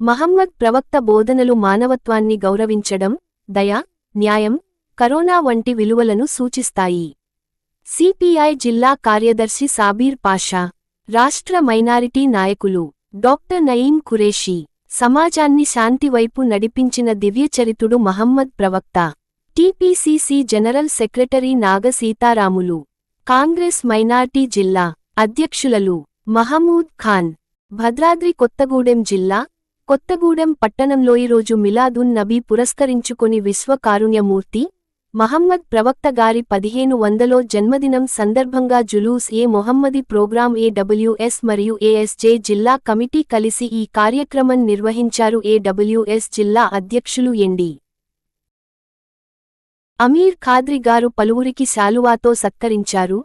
మహమ్మద్ ప్రవక్త బోధనలు మానవత్వాన్ని గౌరవించడం దయ న్యాయం కరోనా వంటి విలువలను సూచిస్తాయి. సిపిఐ జిల్లా కార్యదర్శి సాబీర్ పాషా రాష్ట్ర మైనారిటీ నాయకులు డాక్టర్ నయీం ఖురేషీ సమాజాన్ని శాంతివైపు నడిపించిన దివ్యచరితుడు మహమ్మద్ ప్రవక్త TPCC general secretary Naga Seetharamulu Congress minority జిల్లా అధ్యక్షులలు మహమూద్ ఖాన్ భద్రాద్రి కొత్తగూడెం జిల్లా కొత్తగూడెం పట్టణంలో ఈరోజు మిలాదున్ నబీ పురస్కరించుకొని విశ్వకారుణ్యమూర్తి మహమ్మద్ ప్రవక్త గారి పదిహేను వందలో జన్మదినం సందర్భంగా జులూస్ ఏ మొహమ్మది ప్రోగ్రాం ఏడబ్ల్యూఎస్ మరియు ఏఎస్జే జిల్లా కమిటీ కలిసి ఈ కార్యక్రమం నిర్వహించారు. ఏడబ్ల్యూఎస్ జిల్లా అధ్యక్షులు ఎండి అమీర్ ఖాద్రి గారు పలువురికి శాలువాతో సత్కరించారు.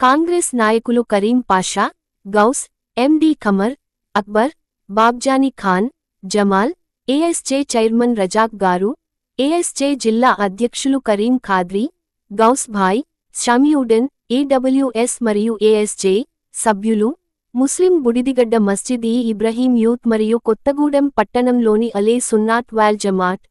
కాంగ్రెస్ నాయకులు Karim Pasha Ghouse MD Khamar Akbar Babjani Khan Jamal ASJ chairman Razak గారు ఏఎస్జే జిల్లా అధ్యక్షులు కరీం ఖాద్రి గౌస్భాయ్ భాయ్ ఏడబ్ల్యూఎస్ మరియు ఏఎస్జే సభ్యులు ముస్లిం బుడిదిగడ్డ మస్జిద్ ఈ ఇబ్రహీం యూత్ మరియు కొత్తగూడెం పట్టణంలోని అలే సున్నాత్ వాల్ జమాట్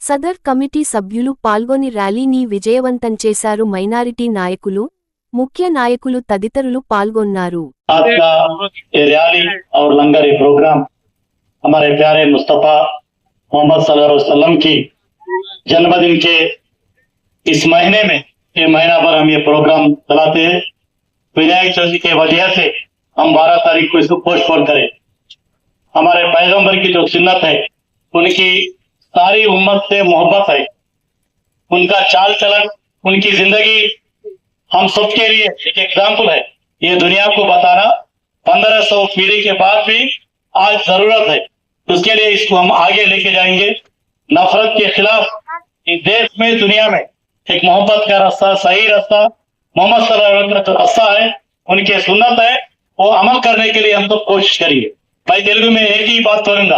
సదర్ కమిటీ సభ్యులు పాల్గొని ర్యాలీని విజయవంతం చేశారు మైనారిటీ నాయకులు ముఖ్య నాయకులు తదితరులు పాల్గొన్నారు. हमारे प्यारे मुस्तफ़ा मोहम्मद वसल्लम की जन्मदिन के इस महीने में, ये महीना भर हम ये प्रोग्राम चलाते हैं। विनायक चौधरी के वजह से हम बारह तारीख को इसको पोस्टपोन करें। हमारे पैगंबर की जो सुन्नत है, उनकी सारी उम्मत से मोहब्बत है। उनका चाल चलन, उनकी ज़िंदगी हम सबके लिए एक एग्ज़ाम्पल है। ये दुनिया को बताना, पंद्रह सौ पीढ़ी के बाद भी आज ज़रूरत है। उसके लिए इसको हम आगे लेके जाएंगे नफरत के खिलाफ इस देश में दुनिया में एक मोहब्बत का रास्ता सही रास्ता मोहम्मद सल्लल्लाहु अलैहि वसल्लम का रास्ता है उनके सुन्नत है वो अमल करने के लिए हम सब कोशिश करेंगे मैं तेलुगु में एक ही बात करूंगा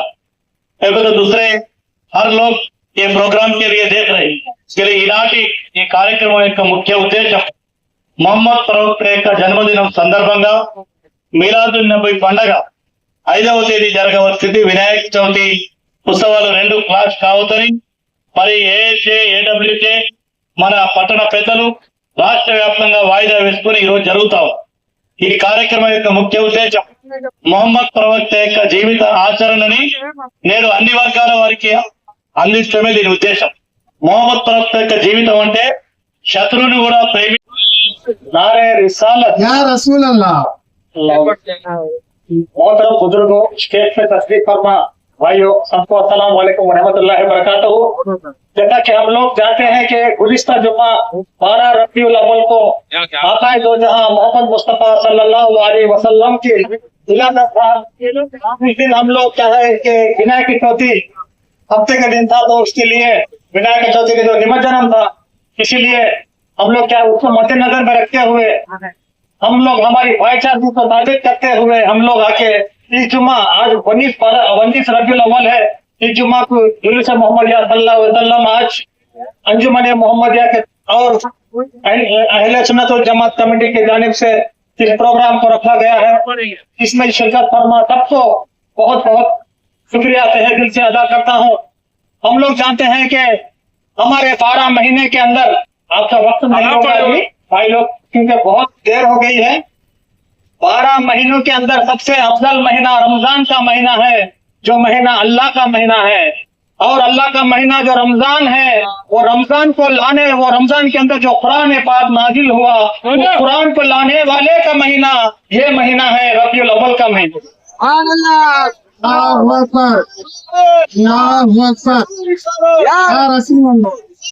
एक तो दूसरे हर लोग ये प्रोग्राम के लिए देख रहे हैं इसके लिए ఈనాటి ఈ కార్యక్రమం యొక్క ముఖ్య ఉద్దేశం మొహమ్మద్ ప్రవక్త యొక్క జన్మదినం సందర్భంగా మీలాదు నబీ పండగ ఐదవ తేదీ జరగవలసింది. వినాయక చవితి ఉత్సవాలు రెండు క్లాస్ కావద్దని. మరి ఏఎస్ఏ ఏడబ్ల్యూకే మన పట్టణ పెద్దలు రాష్ట్ర వ్యాప్తంగా వాయిదా వేసుకుని ఈరోజు జరుగుతాం ఈ కార్యక్రమం యొక్క ముఖ్య ఉద్దేశం మొహమ్మద్ ప్రవక్త యొక్క జీవిత ఆచరణని నేడు అన్ని వర్గాల వారికి అందించడమే దీని ఉద్దేశం. మొహమ్మద్ ప్రవక్త యొక్క జీవితం అంటే శత్రువుని కూడా ప్రేమి నారే मोहतरम बुजुर्गो शेख में तशरीफ़ फरमा भाइयों सबको अस्सलाम वालेकुम वरहमतुल्लाहि वबरकातुहू जैसा कि हम लोग जानते हैं कि गुजश्ता जुम्मा बारह रबी उल को आकाए दो जहाँ मोहम्मद मुस्तफ़ा सल्लल्लाहु अलैहि वसल्लम की इस दिन हम लोग क्या है कि विनायक की चौथी हफ़्ते का दिन था तो उसके लिए विनायक की चौथी का जो निमज्जनम था इसीलिए हम लोग क्या उसको मद्देनजर में रखते हुए हम लोग हमारी भाईचारे को ताबित करते हुए हम लोग आके इस जुम्मा आज उन्नीस उन्नीस रबी अव्वल है। इस जुम्मा को जुलूस वसल्लम आज अंजुमन मोहम्मदिया के और अहले सुन्नत वल जमात कमेटी की जानब से इस प्रोग्राम को रखा गया है। इसमें शिरकत फरमा सबको बहुत बहुत शुक्रिया तहे दिल से अदा करता हूँ। हम लोग जानते हैं कि हमारे बारह महीने के अंदर आपका वक्त नहीं होगा भाई लोग क्योंकि बहुत देर हो गई है। बारह महीनों के अंदर सबसे अफजल महीना रमज़ान का महीना है जो महीना अल्लाह का महीना है। और अल्लाह का महीना जो रमज़ान है वो रमज़ान को लाने वो रमज़ान के अंदर जो कुरान पाक नाजिल हुआ वो कुरान को लाने वाले का महीना ये महीना है रबीउल अव्वल का महीना।